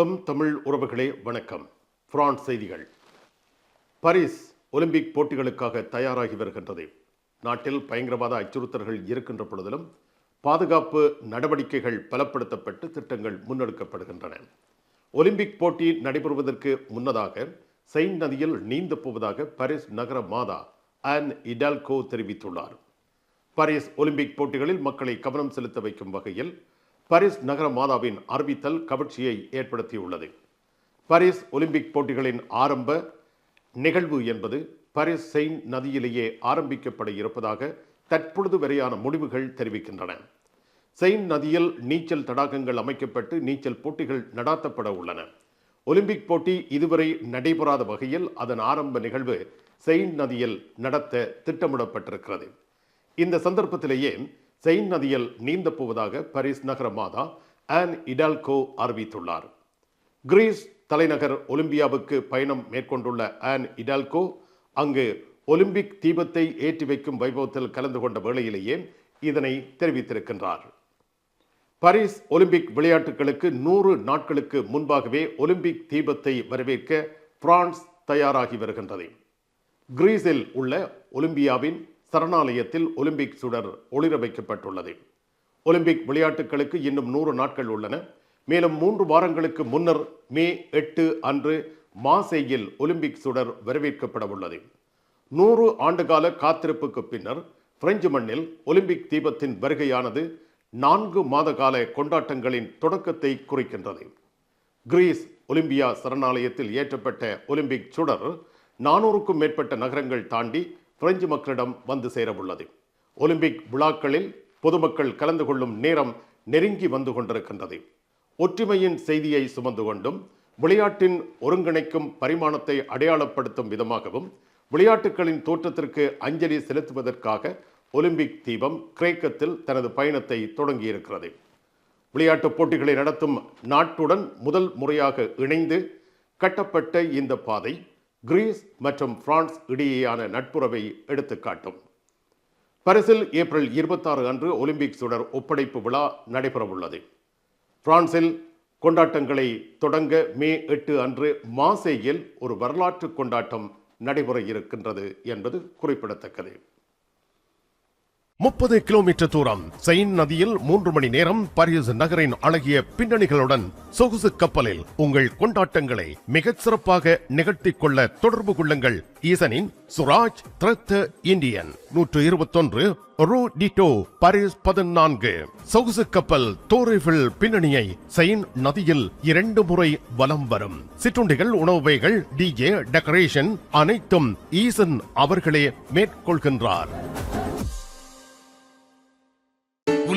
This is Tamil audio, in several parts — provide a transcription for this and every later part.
எம் தமிழ் உறவுகளே வணக்கம். பிரான்ஸ் செய்திகள். பாரிஸ் ஒலிம்பிக் போட்டிகளுக்காக தயாராகி வருகின்றது. நாட்டில் பயங்கரவாத அச்சுறுத்தல்கள் இருக்கின்ற பொழுதிலும் பாதுகாப்பு நடவடிக்கைகள் பலப்படுத்தப்பட்டு திட்டங்கள் முன்னெடுக்கப்படுகின்றன. ஒலிம்பிக் போட்டி நடைபெறுவதற்கு முன்னதாக செயின் நதியில் நீந்து போவதாக பாரிஸ் நகர மாதா ஆன் இடால்கோ தெரிவித்துள்ளார். பாரிஸ் ஒலிம்பிக் போட்டிகளில் மக்களை கவனம் செலுத்த வைக்கும் வகையில் பாரிஸ் நகர மாதாவின் அறிவித்தல் கவர்ச்சியை ஏற்படுத்தியுள்ளது. பாரிஸ் ஒலிம்பிக் போட்டிகளின் ஆரம்ப நிகழ்வு என்பது பாரிஸ் செயின் நதியிலேயே ஆரம்பிக்கப்பட இருப்பதாக தற்பொழுது வரையான முடிவுகள் தெரிவிக்கின்றன. செயின் நதியில் நீச்சல் தடாகங்கள் அமைக்கப்பட்டு நீச்சல் போட்டிகள் நடாத்தப்பட உள்ளன. ஒலிம்பிக் போட்டி இதுவரை நடைபெறாத வகையில் அதன் ஆரம்ப நிகழ்வு செயின் நதியில் நடத்த திட்டமிடப்பட்டிருக்கிறது. இந்த சந்தர்ப்பத்திலேயே செயின் நதியில் நீந்தப் போவதாக பாரிஸ் நகர மாதா ஆன் இடால்கோ அறிவித்துள்ளார். கிரீஸ் தலைநகர் ஒலிம்பியாவுக்கு பயணம் மேற்கொண்டுள்ள ஆன் இடால்கோ அங்கு ஒலிம்பிக் தீபத்தை ஏற்றி வைக்கும் வைபவத்தில் கலந்து கொண்ட வேளையிலேயே இதனை தெரிவித்திருக்கின்றார். பாரிஸ் ஒலிம்பிக் விளையாட்டுகளுக்கு நூறு நாட்களுக்கு முன்பாகவே ஒலிம்பிக் தீபத்தை வரவேற்க பிரான்ஸ் தயாராகி வருகின்றது. கிரீஸில் உள்ள ஒலிம்பியாவின் சரணாலயத்தில் ஒலிம்பிக் சுடர் ஒளிர வைக்கப்பட்டுள்ளது ஒலிம்பிக் விளையாட்டுகளுக்கு இன்னும் நூறு நாட்கள் உள்ளன. மேலும் மூன்று வாரங்களுக்கு முன்னர் மே எட்டு அன்று மாசேயில் ஒலிம்பிக் சுடர் வரவேற்கப்பட உள்ளது. நூறு ஆண்டுகால காத்திருப்புக்கு பின்னர் பிரெஞ்சு மண்ணில் ஒலிம்பிக் தீபத்தின் வருகையானது நான்கு மாத கால கொண்டாட்டங்களின் தொடக்கத்தை குறிக்கின்றது. கிரீஸ் ஒலிம்பியா சரணாலயத்தில் ஏற்றப்பட்ட ஒலிம்பிக் சுடர் நானூறுக்கும் மேற்பட்ட நகரங்கள் தாண்டி பிரெஞ்சு மக்களிடம் வந்து சேரவுள்ளது. ஒலிம்பிக் விழாக்களில் பொதுமக்கள் கலந்து கொள்ளும் நேரம் நெருங்கி வந்து கொண்டிருக்கின்றது. ஒற்றுமையின் செய்தியை சுமந்து கொண்டும் விளையாட்டின் ஒருங்கிணைக்கும் பரிமாணத்தை அடையாளப்படுத்தும் விதமாகவும் விளையாட்டுகளின் தோற்றத்திற்கு அஞ்சலி செலுத்துவதற்காக ஒலிம்பிக் தீபம் கிரேக்கத்தில் தனது பயணத்தை தொடங்கியிருக்கிறது. விளையாட்டுப் போட்டிகளை நடத்தும் நாட்டுடன் முதல் முறையாக இணைந்து கட்டப்பட்ட இந்த பாதை கிரீஸ் மற்றும் பிரான்ஸ் இடையேயான நட்புறவை எடுத்துக்காட்டும். பரிசில் ஏப்ரல் இருபத்தாறு அன்று ஒலிம்பிக் சுடர் ஒப்படைப்பு விழா நடைபெறவுள்ளது. பிரான்சில் கொண்டாட்டங்களை தொடங்க மே எட்டு அன்று மாசேயில் ஒரு வரலாற்று கொண்டாட்டம் நடைபெற இருக்கின்றது என்பது குறிப்பிடத்தக்கது. முப்பது கிலோமீட்டர் தூரம். செயின் நதியில் மூன்று மணி நேரம் பாரிஸ் நகரின் அழகிய பின்னணிகளுடன் சொகுசு கப்பலில் உங்கள் கொண்டாட்டங்களை மிகச் சிறப்பாக நிகழ்த்திக் கொள்ள தொடர்பு கொள்ளுங்கள். ஈசனின் சுராஜ் திரத்த இந்தியன். நூற்று இருபத்தொன்று ரூ டிட்டோ பாரிஸ் பதினான்கு. சொகுசு கப்பல் தோரிஃபில் பின்னணியை செயின் நதியில் இரண்டு முறை வலம் வரும். சிற்றுண்டிகள் உணவுவைகள் டிஜே டெக்கரேஷன் அனைத்தும் ஈசன் அவர்களே மேற்கொள்கின்றார்.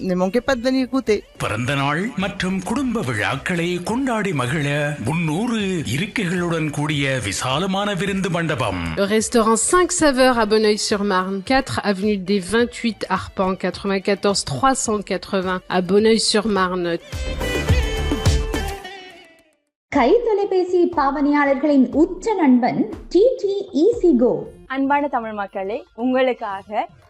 De venir goûter. பிறந்த நாள் மற்றும் குடும்ப விழாக்களை கொண்டாடி மகிழ முன்னூறு இருக்கைகளுடன் கூடிய விசாலமான விருந்து மண்டபம் Le restaurant 5 saveurs à Bonneuil-sur-Marne, 4 avenue des 28 Arpents, 94 380 à Bonneuil-sur-Marne. கை தொலைபேசி பாவனையாளர்களின் உச்ச நண்பன் டிடி ஈசி கோ அன்பான தமிழ் மக்களே உங்களுக்காக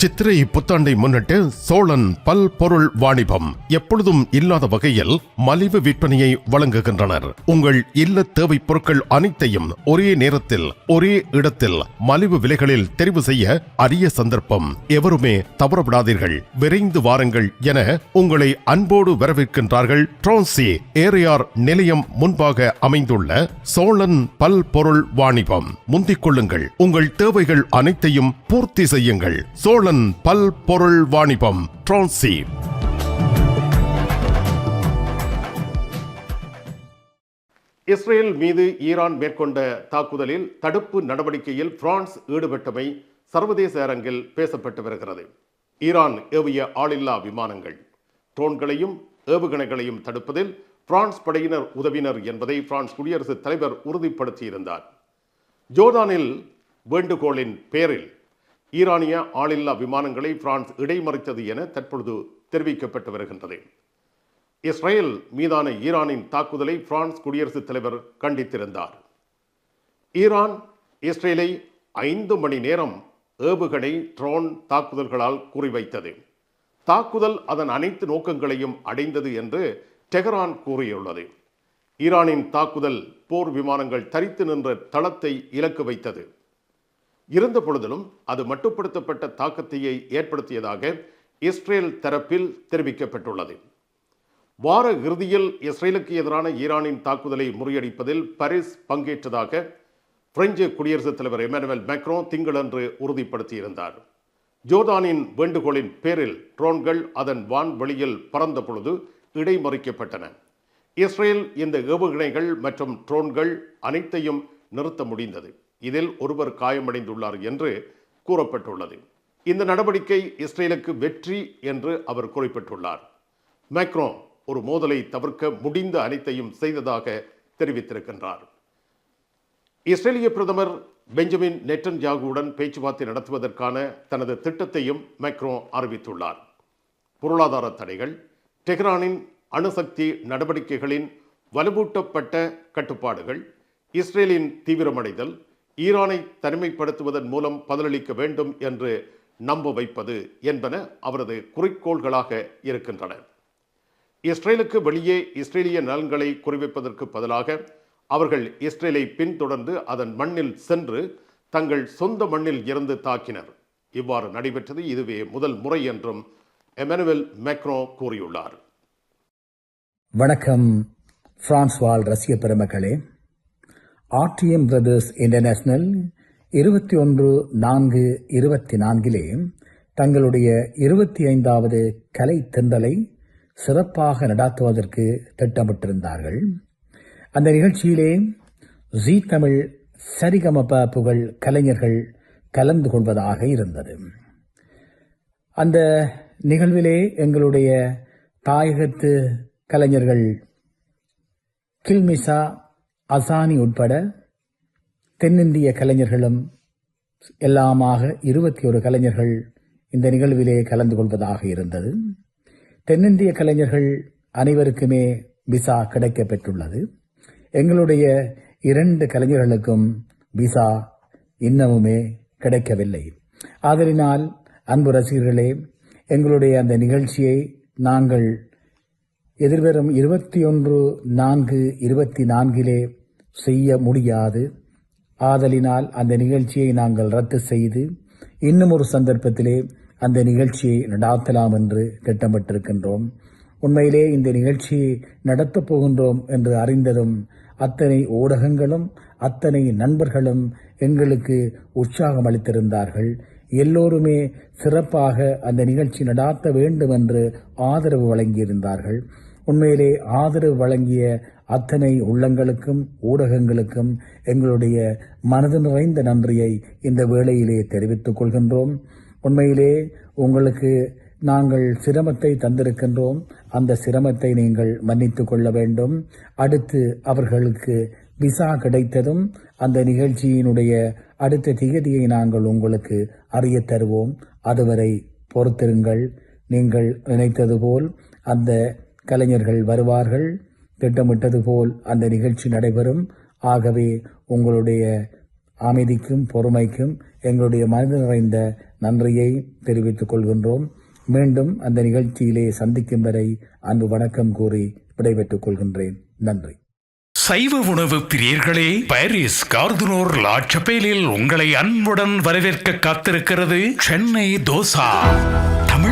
சித்திரை புத்தாண்டை முன்னிட்டு சோழன் பல்பொருள் வாணிபம் எப்பொழுதும் இல்லாத வகையில் மலிவு விற்பனையை வழங்குகின்றனர். உங்கள் இல்ல தேவை பொருட்கள் அனைத்தையும் ஒரே நேரத்தில் ஒரே இடத்தில் மலிவு விலைகளில் தெரிவு செய்ய அரிய சந்தர்ப்பம். எவருமே தவறவிடாதீர்கள். விரைந்து வாருங்கள் என உங்களை அன்போடு வரவேற்கின்றார்கள் ட்ரோன்சி ஏரியார் நிலையம் முன்பாக அமைந்துள்ள சோழன் பல்பொருள் வாணிபம். முந்திக் கொள்ளுங்கள். உங்கள் தேவைகள் அனைத்தையும் பூர்த்தி செய்யுங்கள். சோழன் பல்பொருள் வாணிபம் ட்ரோன்சி இஸ்ரேல் மீது ஈரான் மேற்கொண்ட தாக்குதலில் தடுப்பு நடவடிக்கையில் பிரான்ஸ் ஈடுபட்டமை சர்வதேச அரங்கில் பேசப்பட்டு வருகிறது. ஈரான் ஏவிய ஆளில்லா விமானங்கள். ட்ரோன்களையும் ஏவுகணைகளையும் தடுப்பதில் பிரான்ஸ் படையினர் உதவினர் என்பதை பிரான்ஸ் குடியரசுத் தலைவர் உறுதிப்படுத்தியிருந்தார். ஜோர்டானில் வேண்டுகோளின் பேரில் ஈரானிய ஆளில்லா விமானங்களை பிரான்ஸ் இடைமறித்தது என தற்பொழுது தெரிவிக்கப்பட்டு வருகின்றது. இஸ்ரேல் மீதான ஈரானின் தாக்குதலை பிரான்ஸ் குடியரசுத் தலைவர் கண்டித்திருந்தார். ஈரான் இஸ்ரேலை ஐந்து மணி நேரம் ஏவுகணை ட்ரோன் தாக்குதல்களால் குறிவைத்தது. தாக்குதல் அதன் அனைத்து நோக்கங்களையும் அடைந்தது என்று டெஹரான் கூறியுள்ளது. ஈரானின் தாக்குதல் போர் விமானங்கள் தரித்து நின்ற தளத்தை இலக்கு வைத்தது. இருந்த பொழுதிலும் அது மட்டுப்படுத்தப்பட்ட தாக்கத்தையே ஏற்படுத்தியதாக இஸ்ரேல் தரப்பில் தெரிவிக்கப்பட்டுள்ளது. வார இறுதியில் இஸ்ரேலுக்கு எதிரான ஈரானின் தாக்குதலை முறியடிப்பதில் பாரிஸ் பங்கேற்றதாக பிரெஞ்சு குடியரசுத் தலைவர் எமானுவல் மேக்ரோ திங்களன்று உறுதிப்படுத்தியிருந்தார். ஜோர்டானின் வேண்டுகோளின் பேரில் ட்ரோன்கள் அதன் வான்வெளியில் பறந்த பொழுது இடைமறிக்கப்பட்டன. இஸ்ரேல் இந்த ஏவுகணைகள் மற்றும் ட்ரோன்கள் அனைத்தையும் நிறுத்த முடிந்தது. இதில் ஒருவர் காயமடைந்துள்ளார் என்று கூறப்பட்டுள்ளது. இந்த நடவடிக்கை இஸ்ரேலுக்கு வெற்றி என்று அவர் குறிப்பிட்டுள்ளார். மேக்ரோ ஒரு மோதலை தவிர்க்க முடிந்த அனைத்தையும் செய்ததாக தெரிவித்திருக்கின்றார். இஸ்ரேலிய பிரதமர் பெஞ்சமின் நெட்டன் ஜாகுவுடன் பேச்சுவார்த்தை நடத்துவதற்கான தனது திட்டத்தையும் மேக்ரோ அறிவித்துள்ளார். பொருளாதார தடைகள் டெஹ்ரானின் அணுசக்தி நடவடிக்கைகளின் வலுவூட்டப்பட்ட கட்டுப்பாடுகள் இஸ்ரேலின் தீவிரமடைதல் ஈரானை தனிமைப்படுத்துவதன் மூலம் பதிலளிக்க வேண்டும் என்று நம்ப வைப்பது என்பன அவரது குறிக்கோள்களாக இருக்கின்றன. இஸ்ரேலுக்கு வெளியே இஸ்ரேலிய நலன்களை குறிவைப்பதற்கு பதிலாக அவர்கள் இஸ்ரேலை பின்தொடர்ந்து அதன் மண்ணில் சென்று தங்கள் சொந்த மண்ணில் இருந்து தாக்கினர். இவ்வாறு நடைபெற்றது இதுவே முதல் முறை என்றும் எமனுவல் மேக்ரோ கூறியுள்ளார். வணக்கம். பிரான்ஸ் வாழ் ரசிக பெருமக்களே ஆர்டிஎம் பிரதர்ஸ் இன்டர்நேஷனல் இருபத்தி ஒன்று நான்கு இருபத்தி நான்கிலே தங்களுடைய இருபத்தி ஐந்தாவது கலை தென்றலை சிறப்பாக நடாத்துவதற்கு திட்டமிட்டிருந்தார்கள். அந்த நிகழ்ச்சியிலே ஜீ தமிழ் சரிகமப புகழ் கலைஞர்கள் கலந்து கொள்வதாக இருந்தது. அந்த நிகழ்விலே எங்களுடைய தாயகத்து கலைஞர்கள் கில்மிசா அசானி உட்பட தென்னிந்திய கலைஞர்களும் எல்லாமாக இருபத்தி ஒரு கலைஞர்கள் இந்த நிகழ்விலே கலந்து கொள்வதாக இருந்தது. தென்னிந்திய கலைஞர்கள் அனைவருக்குமே விசா கிடைக்க பெற்றுள்ளது எங்களுடைய இரண்டு கலைஞர்களுக்கும் விசா இன்னமுமே கிடைக்கவில்லை. ஆதலினால் அன்பு ரசிகர்களே எங்களுடைய அந்த நிகழ்ச்சியை நாங்கள் எதிர்வரும் இருபத்தி ஒன்று நான்கு இருபத்தி நான்கிலே செய்ய முடியாது. ஆதலினால் அந்த நிகழ்ச்சியை நாங்கள் ரத்து செய்து இன்னும் ஒரு சந்தர்ப்பத்திலே அந்த நிகழ்ச்சியை நடாத்தலாம் என்று திட்டமிட்டிருக்கின்றோம். உண்மையிலே இந்த நிகழ்ச்சியை நடத்தப் போகின்றோம் என்று அறிந்ததும் அத்தனை ஊடகங்களும் அத்தனை நண்பர்களும் எங்களுக்கு உற்சாகம் அளித்திருந்தார்கள். எல்லோருமே சிறப்பாக அந்த நிகழ்ச்சி நடாத்த வேண்டும் என்று ஆதரவு வழங்கியிருந்தார்கள். உண்மையிலே ஆதரவு வழங்கிய அத்தனை உள்ளங்களுக்கும் ஊடகங்களுக்கும் எங்களுடைய மனது நிறைந்த நன்றியை இந்த வேளையிலே தெரிவித்துக் கொள்கின்றோம். உண்மையிலே உங்களுக்கு நாங்கள் சிரமத்தை தந்திருக்கின்றோம். அந்த சிரமத்தை நீங்கள் மன்னித்துக் கொள்ள வேண்டும். அடுத்து அவர்களுக்கு விசா கிடைத்ததும் அந்த நிகழ்ச்சியினுடைய அடுத்த திகதியை நாங்கள் உங்களுக்கு அறிய தருவோம். அதுவரை பொறுத்திருங்கள். நீங்கள் நினைத்தது போல் அந்த கலைஞர்கள் வருவார்கள். திட்டமிட்டது போல் அந்த நிகழ்ச்சி நடைபெறும். ஆகவே உங்களுடைய அமைதிக்கும் பொறுமைக்கும் எங்களுடைய மனது நிறைந்த நன்றியை தெரிவித்துக் கொள்கின்றோம். மீண்டும் அந்த நிகழ்ச்சியிலே சந்திக்கும் வரை அன்பு வணக்கம் கூறி விடைபெற்றுக் கொள்கின்றேன். நன்றி. சைவ உணவு பிரியர்களே பாரிஸ் கார்துனோர் லாட்சபேலில் உங்களை அன்புடன் வரவேற்க காத்திருக்கிறது சென்னை தோசா.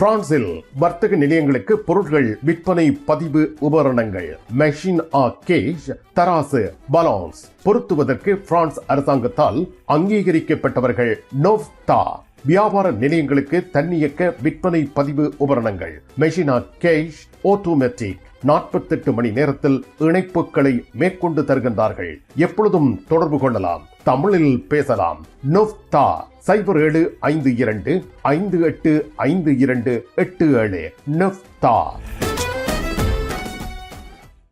பிரான்சில் வர்த்தக நிலையங்களுக்கு பொருட்கள் விற்பனை பதிவு உபகரணங்கள். மெஷின் ஆ கேஷ் தராசு பலான்ஸ் பொருத்துவதற்கு பிரான்ஸ் அரசாங்கத்தால் அங்கீகரிக்கப்பட்டவர்கள் நோவ்தா வியாபார நிலையங்களுக்கு தன்னியக்க விற்பனை பதிவு உபகரணங்கள். மெஷினா கேஷ் ஆட்டோமேட்டிக் நாற்பத்தெட்டு மணி நேரத்தில் இணைப்புகளை மேற்கொண்டு தருகின்றார்கள். எப்பொழுதும் தொடர்பு கொள்ளலாம். தமிழில் பேசலாம். நுஃப்தா சைபர் ஏழு ஐந்து இரண்டு ஐந்து எட்டு ஐந்து இரண்டு எட்டு ஏழு. நுஃப்தா.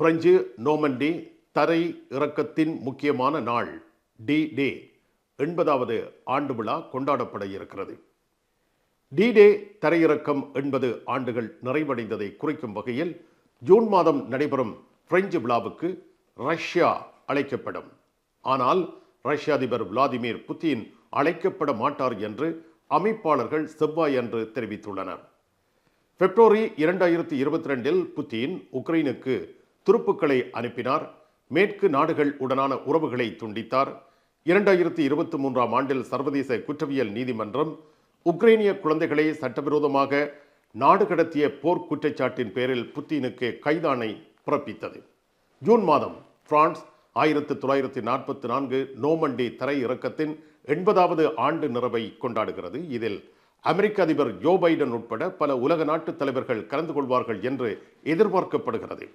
பிரெஞ்சு நோமண்டி தரை இறக்கத்தின் முக்கியமான நாள் டி டே எண்பதாவது ஆண்டு விழா கொண்டாடப்பட இருக்கிறது. டி டே தரையிறக்கம் எண்பது ஆண்டுகள் நிறைவடைந்ததை குறிக்கும் வகையில் ஜூன் மாதம் நடைபெறும் பிரெஞ்சு விழாவுக்கு ரஷ்யா அழைக்கப்படும். ஆனால் ரஷ்ய அதிபர் விளாடிமிர் புதின் அழைக்கப்பட மாட்டார் என்று அமைப்பாளர்கள் செவ்வாய் அன்று தெரிவித்துள்ளனர். பிப்ரவரி இரண்டாயிரத்தி இருபத்தி ரெண்டில் புத்தின் உக்ரைனுக்கு துருப்புக்களை அனுப்பினார். மேற்கு நாடுகள் உடனான உறவுகளை துண்டித்தார். இரண்டாயிரத்தி இருபத்தி மூன்றாம் ஆண்டில் சர்வதேச குற்றவியல் நீதிமன்றம் உக்ரைனிய குழந்தைகளை சட்டவிரோதமாக நாடு கடத்திய போர் குற்றச்சாட்டின் பேரில் புத்தீனுக்கு கைதானை பிறப்பித்தது. ஜூன் மாதம் பிரான்ஸ் ஆயிரத்தி தொள்ளாயிரத்தி நாற்பத்தி நான்கு நோமண்டி தரை இறக்கத்தின் எண்பதாவது ஆண்டு நிறவை கொண்டாடுகிறது. இதில் அமெரிக்க அதிபர் ஜோ பைடன் உட்பட பல உலக நாட்டு தலைவர்கள் கலந்து கொள்வார்கள் என்று எதிர்பார்க்கப்படுகிறது.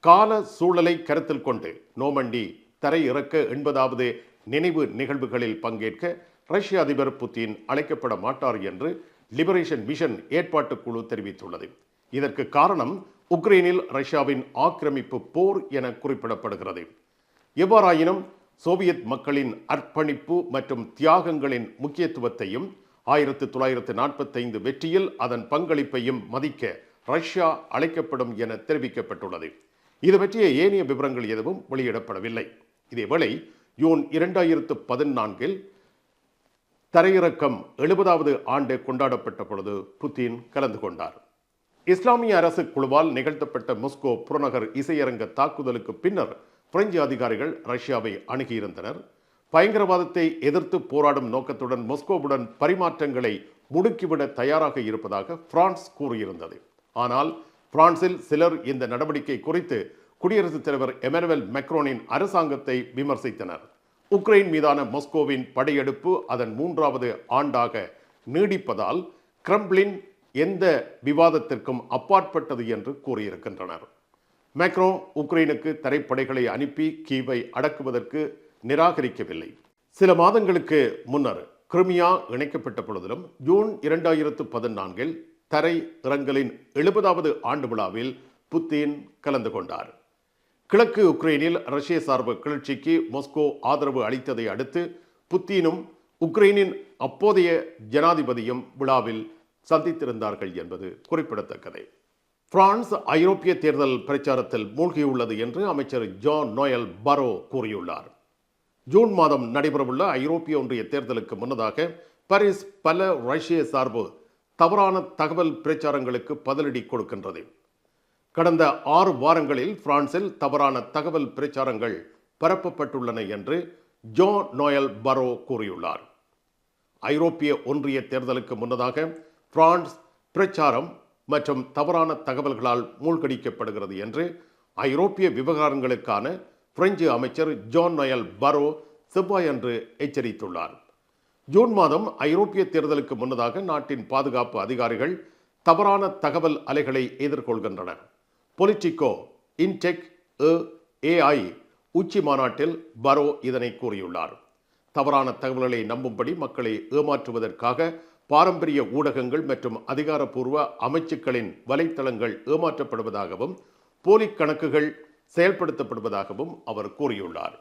கால சூழலை கருத்தில் கொண்டு நோமண்டி தரை இறக்க எண்பதாவது நினைவு நிகழ்வுகளில் பங்கேற்க ரஷ்ய அதிபர் புத்தின் அழைக்கப்பட மாட்டார் என்று லிபரேஷன் மிஷன் ஏற்பாட்டு குழு தெரிவித்துள்ளது. இதற்கு காரணம் உக்ரைனில் ரஷ்யாவின் ஆக்கிரமிப்பு போர் என குறிப்பிடப்படுகிறது. எவ்வாறாயினும் சோவியத் மக்களின் அர்ப்பணிப்பு மற்றும் தியாகங்களின் முக்கியத்துவத்தையும் ஆயிரத்தி தொள்ளாயிரத்து நாற்பத்தைந்து வெற்றியில் அதன் பங்களிப்பையும் மதிக்க ரஷ்யா அழைக்கப்படும் என தெரிவிக்கப்பட்டுள்ளது. இது பற்றிய ஏனைய விவரங்கள் எதுவும் வெளியிடப்படவில்லை. இதேவேளை ஜூன் இரண்டாயிரத்து பதினான்கில் தரையிறக்கம் எழுபதாவது ஆண்டு கொண்டாடப்பட்ட பொழுது புத்தின் கலந்து கொண்டார். இஸ்லாமிய அரசு குழுவால் நிகழ்த்தப்பட்ட மொஸ்கோ புறநகர் இசையரங்க தாக்குதலுக்கு பின்னர் பிரெஞ்சு அதிகாரிகள் ரஷ்யாவை அணுகியிருந்தனர். பயங்கரவாதத்தை எதிர்த்து போராடும் நோக்கத்துடன் மொஸ்கோவுடன் பரிமாற்றங்களை முடுக்கிவிட தயாராக இருப்பதாக பிரான்ஸ் கூறியிருந்தது. ஆனால் பிரான்சில் சிலர் இந்த நடவடிக்கை குறித்து குடியரசுத் தலைவர் எமனுவல் மெக்ரோனின் அரசாங்கத்தை விமர்சித்தனர். உக்ரைன் மீதான மொஸ்கோவின் படையெடுப்பு அதன் மூன்றாவது ஆண்டாக நீடிப்பதால் கிரம்ப்ளின் எந்த விவாதத்திற்கும் அப்பாற்பட்டது என்று கூறியிருக்கின்றனர். மேக்ரோ உக்ரைனுக்கு தரைப்படைகளை அனுப்பி கீவை அடக்குவதற்கு நிராகரிக்கவில்லை. சில மாதங்களுக்கு முன்னர் கிருமியா இணைக்கப்பட்ட பொழுதிலும் ஜூன் இரண்டாயிரத்து பதினான்கில் தரை இறங்கலின் எழுபதாவது ஆண்டு விழாவில் புத்தின் கலந்து கொண்டார். கிழக்கு உக்ரைனில் ரஷ்ய சார்பு கிளர்ச்சிக்கு மொஸ்கோ ஆதரவு அளித்ததை அடுத்து புத்தினும் உக்ரைனின் அப்போதைய ஜனாதிபதியும் விழாவில் சந்தித்திருந்தார்கள் என்பது குறிப்பிடத்தக்கது. பிரான்ஸ் ஐரோப்பிய தேர்தல் பிரச்சாரத்தில் மூழ்கியுள்ளது என்று அமைச்சர் ஜான் நோயல் பரோ கூறியுள்ளார். ஜூன் மாதம் நடைபெறவுள்ள ஐரோப்பிய ஒன்றிய தேர்தலுக்கு முன்னதாக பாரிஸ் பல ரஷ்ய சார்பு தவறான தகவல் பிரச்சாரங்களுக்கு பதிலடி கொடுக்கின்றது. கடந்த ஆறு வாரங்களில் பிரான்சில் தவறான தகவல் பிரச்சாரங்கள் பரப்பப்பட்டுள்ளன என்று ஜோ நோயல் பரோ கூறியுள்ளார். ஐரோப்பிய ஒன்றிய தேர்தலுக்கு முன்னதாக பிரான்ஸ் பிரச்சாரம் மற்றும் தவறான தகவல்களால் மூழ்கடிக்கப்படுகிறது என்று ஐரோப்பிய விவகாரங்களுக்கான பிரெஞ்சு அமைச்சர் ஜான் நொயல் பரோ செவ்வாயன்று எச்சரித்துள்ளார். ஜூன் மாதம் ஐரோப்பிய தேர்தலுக்கு முன்னதாக நாட்டின் பாதுகாப்பு அதிகாரிகள் தவறான தகவல் அலைகளை எதிர்கொள்கின்றனர். பொலிட்டிகோ இன்டெக் ஏஐ உச்சி மாநாட்டில் பரோ இதனை கூறியுள்ளார். தவறான தகவல்களை நம்பும்படி மக்களை ஏமாற்றுவதற்காக பாரம்பரிய ஊடகங்கள் மற்றும் அதிகாரப்பூர்வ அமைச்சுக்களின் வலைத்தளங்கள் ஏமாற்றப்படுவதாகவும் போலி கணக்குகள் செயல்படுத்தப்படுவதாகவும் அவர் கூறியுள்ளார்.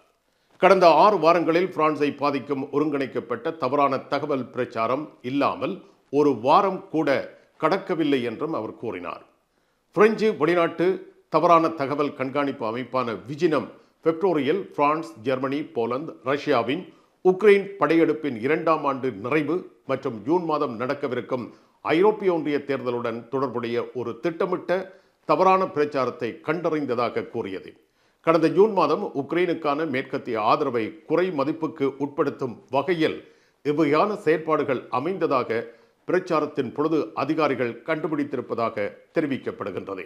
கடந்த ஆறு வாரங்களில் பிரான்ஸை பாதிக்கும் ஒருங்கிணைக்கப்பட்ட தவறான தகவல் பிரச்சாரம் இல்லாமல் ஒரு வாரம் கூட கடக்கவில்லை என்றும் அவர் கூறினார். பிரெஞ்சு வெளிநாட்டு தவறான தகவல் கண்காணிப்பு அமைப்பான விஜினம் பெப்ரோரியில் பிரான்ஸ் ஜெர்மனி போலந்து ரஷ்யாவின் உக்ரைன் படையெடுப்பின் இரண்டாம் ஆண்டு நிறைவு மற்றும் ஜூன் மாதம் நடக்கவிருக்கும் ஐரோப்பிய ஒன்றிய தேர்தலுடன் தொடர்புடைய ஒரு திட்டமிட்ட தவறான பிரச்சாரத்தை கண்டறிந்ததாக கூறியது. கடந்த ஜூன் மாதம் உக்ரைனுக்கான மேற்கத்திய ஆதரவை குறை மதிப்புக்கு உட்படுத்தும் வகையில் இவ்வகையான செயற்பாடுகள் அமைந்ததாக பிரச்சாரத்தின் பொழுது அதிகாரிகள் கண்டுபிடித்திருப்பதாக தெரிவிக்கப்படுகின்றது.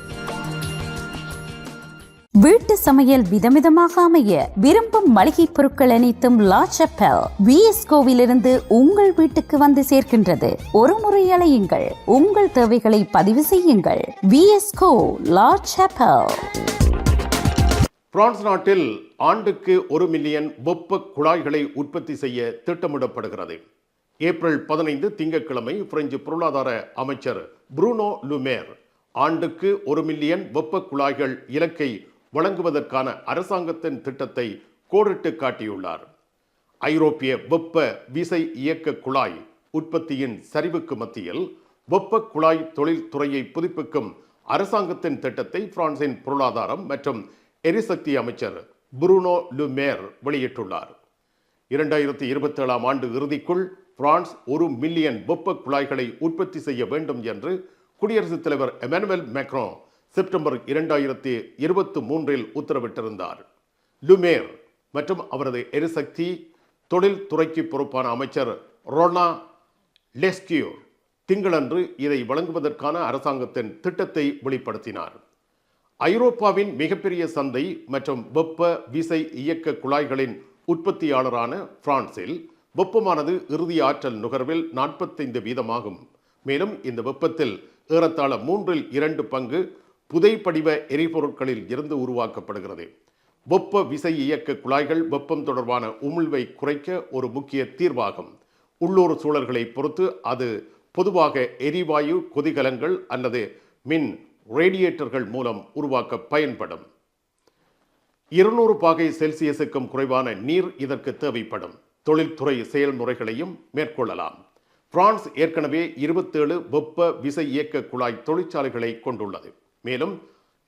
வீட்டு சமையல் விதவிதமாக அமைய விரும்பும் மளிகை பொருட்கள் அனைத்தும் லா செப்பல். விஎஸ்கோவிலிருந்து உங்கள் வீட்டுக்கு வந்து சேர்க்கின்றது. ஒரு முறை அலையுங்கள். உங்கள் தேவைகளை பதிவு செய்யுங்கள். விஎஸ்கோ லா செப்பல். பிரான்ஸ் நாட்டில் ஆண்டுக்கு ஒரு மில்லியன் வெப்ப குழாய்களை உற்பத்தி செய்ய திட்டமிடப்படுகிறது. ஏப்ரல் பதினைந்து திங்கட்கிழமை பிரெஞ்சு பொருளாதார அமைச்சர் புரூனோ லுமேர் ஆண்டுக்கு ஒரு மில்லியன் வெப்ப குழாய்கள் இலக்கை வழங்குவதற்கான அரசாங்கத்தின் திட்டத்தை கோடிட்டு காட்டியுள்ளார். ஐரோப்பிய வெப்ப விசை இயக்க குழாய் உற்பத்தியின் சரிவுக்கு மத்தியில் வெப்ப குழாய் தொழில்துறையை புதுப்பிக்கும் அரசாங்கத்தின் திட்டத்தை பிரான்சின் பொருளாதாரம் மற்றும் எரிசக்தி அமைச்சர் புருனோ லுமேர் வெளியிட்டுள்ளார். இரண்டாயிரத்தி இருபத்தி ஏழாம் ஆண்டு இறுதிக்குள் பிரான்ஸ் ஒரு மில்லியன் வெப்ப குழாய்களை உற்பத்தி செய்ய வேண்டும் என்று குடியரசுத் தலைவர் எமானுவேல் மேக்ரோ செப்டம்பர் இரண்டாயிரத்தி இருபத்தி மூன்றில் உத்தரவிட்டிருந்தார். லுமேர் மற்றும் அவரது எரிசக்தி தொழில் துறைக்கு பொறுப்பான அமைச்சர் ரோனா லெஸ்கியோ திங்களன்று இதை வழங்குவதற்கான அரசாங்கத்தின் திட்டத்தை வெளிப்படுத்தினார். ஐரோப்பாவின் மிகப்பெரிய சந்தை மற்றும் வெப்ப விசை இயக்க குழாய்களின் உற்பத்தியாளரான பிரான்சில் வெப்பமானது இறுதி ஆற்றல் நுகர்வில் நாற்பத்தைந்து வீதமாகும். மேலும் இந்த வெப்பத்தில் ஏறத்தாழ மூன்றில் இரண்டு பங்கு புதைப்படிவ எரிபொருட்களில் இருந்து உருவாக்கப்படுகிறது. வெப்ப விசை இயக்க குழாய்கள் வெப்பம் தொடர்பான உமிழ்வை குறைக்க ஒரு முக்கிய தீர்வாகும். உள்ளூர் சூழல்களை பொறுத்து அது பொதுவாக எரிவாயு கொதிகலங்கள் அல்லது மின் ரேடியேட்டர்கள் மூலம் உருவாக்க பயன்படும். இருநூறு பாகை செல்சியஸுக்கும் குறைவான நீர் இதற்கு தேவைப்படும். தொழில்துறை செயல்முறைகளையும் மேற்கொள்ளலாம். பிரான்ஸ் ஏற்கனவே இருபத்தேழு வெப்ப விசை இயக்க குழாய் தொழிற்சாலைகளை கொண்டுள்ளது. மேலும்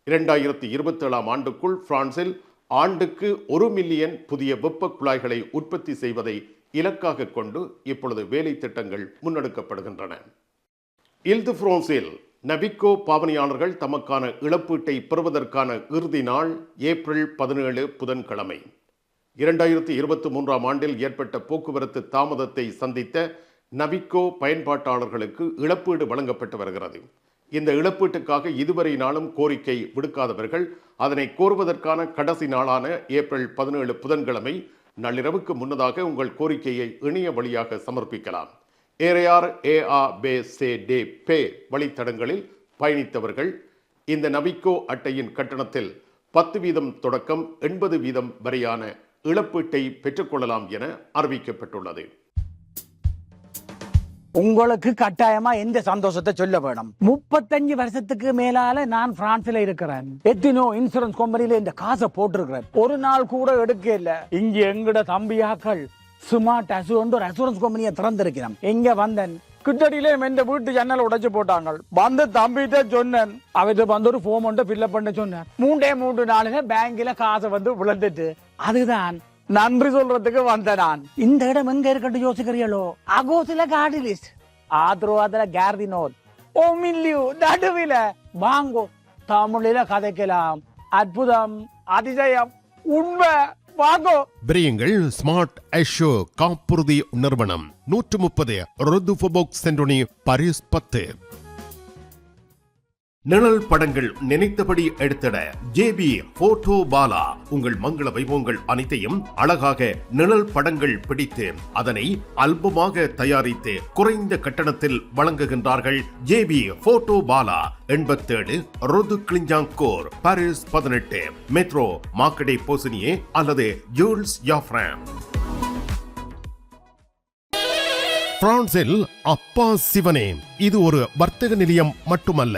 இரண்டாயிரத்தி இருபத்தேழாம் ஆண்டுக்குள் பிரான்சில் ஆண்டுக்கு ஒரு மில்லியன் புதிய வெப்ப குழாய்களை உற்பத்தி செய்வதை இலக்காக கொண்டு இப்பொழுது வேலை திட்டங்கள் முன்னெடுக்கப்படுகின்றன. இல்து பிரான்சில் நபிக்கோ பாவனையாளர்கள் தமக்கான இழப்பீட்டை பெறுவதற்கான இறுதி நாள் ஏப்ரல் பதினேழு புதன்கிழமை. இரண்டாயிரத்தி இருபத்தி மூன்றாம் ஆண்டில் ஏற்பட்ட போக்குவரத்து தாமதத்தை சந்தித்த நபிக்கோ பயன்பாட்டாளர்களுக்கு இழப்பீடு வழங்கப்பட்டு வருகிறது. இந்த இழப்பீட்டுக்காக இதுவரை நாளும் கோரிக்கை விடுக்காதவர்கள் அதனை கோருவதற்கான கடைசி நாளான ஏப்ரல் பதினேழு புதன்கிழமை நள்ளிரவுக்கு முன்னதாக உங்கள் கோரிக்கையை இணைய வழியாக சமர்ப்பிக்கலாம். ஏரையார் ஏஆ பே சே டே பே வழித்தடங்களில் பயணித்தவர்கள் இந்த நவிக்கோ அட்டையின் கட்டணத்தில் பத்து வீதம் தொடக்கம் எண்பது வீதம் வரையான இழப்பீட்டை பெற்றுக்கொள்ளலாம் என அறிவிக்கப்பட்டுள்ளது. உங்களுக்கு கட்டாயமா எந்த சந்தோஷத்தை சொல்ல வேணும்? முப்பத்தஞ்சு வருஷத்துக்கு மேலால நான் பிரான்ஸ்ல இருக்கிறேன். எத்தனோ இன்சூரன்ஸ் கம்பெனில இந்த காசை போட்டிருக்கிறேன். ஒரு நாள் கூட எடுக்க இல்ல. இங்க எங்கட தம்பியாக்கள் ஸ்மார்ட் அசூரன்ட் ஒரு அசூரன்ஸ் கம்பெனியை திறந்திருக்கிறோம் எங்க வந்தேன்? கிட்டடியிலே இந்த வீட்டு ஜன்னல் உடைச்சு போட்டாங்க வந்து தம்பிட்ட சொன்னேன். அவர்கிட்ட வந்து ஒரு ஃபோம் ஒன்று ஃபில்லப் பண்ண சொன்னேன். மூன்றே மூன்று நாளுங்க பேங்க்ல காசை வந்து விழுந்துட்டு. அதுதான் நன்றி சொல்றதுக்கு வந்த நான். இந்த இடம் எங்க இருக்கட்டும் யோசிக்கிறீங்களோ? அகோசில கார்டு லிஸ்ட் ஆத்ரோவாதுல கேர்தினோர். ஓ மில்லியூ நடுவில. வாங்கோ தமிழில கதைக்கலாம். அற்புதம் அதிசயம். உண்மை. வாங்கோ. விரையுங்கள் ஸ்மார்ட் ஐஷோ காப்புறுதி நிறுவனம். நூற்று முப்பது ருதுஃபோபோக் சென்டோனி பரிஸ் பத்து. நிழல் படங்கள் நினைத்தபடி எடுத்திட ஜேபி போட்டோ பாலா. உங்கள் மங்கள வைபவங்கள் அனைத்தையும் அழகாக நிழல் படங்கள் பிடித்து அதனை அல்பமாக தயாரித்து குறைந்த கட்டணத்தில் வழங்குகின்றார்கள் ஜேபி போட்டோ பாலா. எண்பத்தேழு ரொது கிளிஞ்சாங்கோர் பாரிஸ் பதினெட்டு. மெட்ரோ மார்க்கடே போசினியே அல்லது ஜூல்ஸ் யாஃப்ராம் பிரான்சில் அப்பா சிவனே. இது ஒரு வர்த்தக நிலையம் மட்டுமல்ல.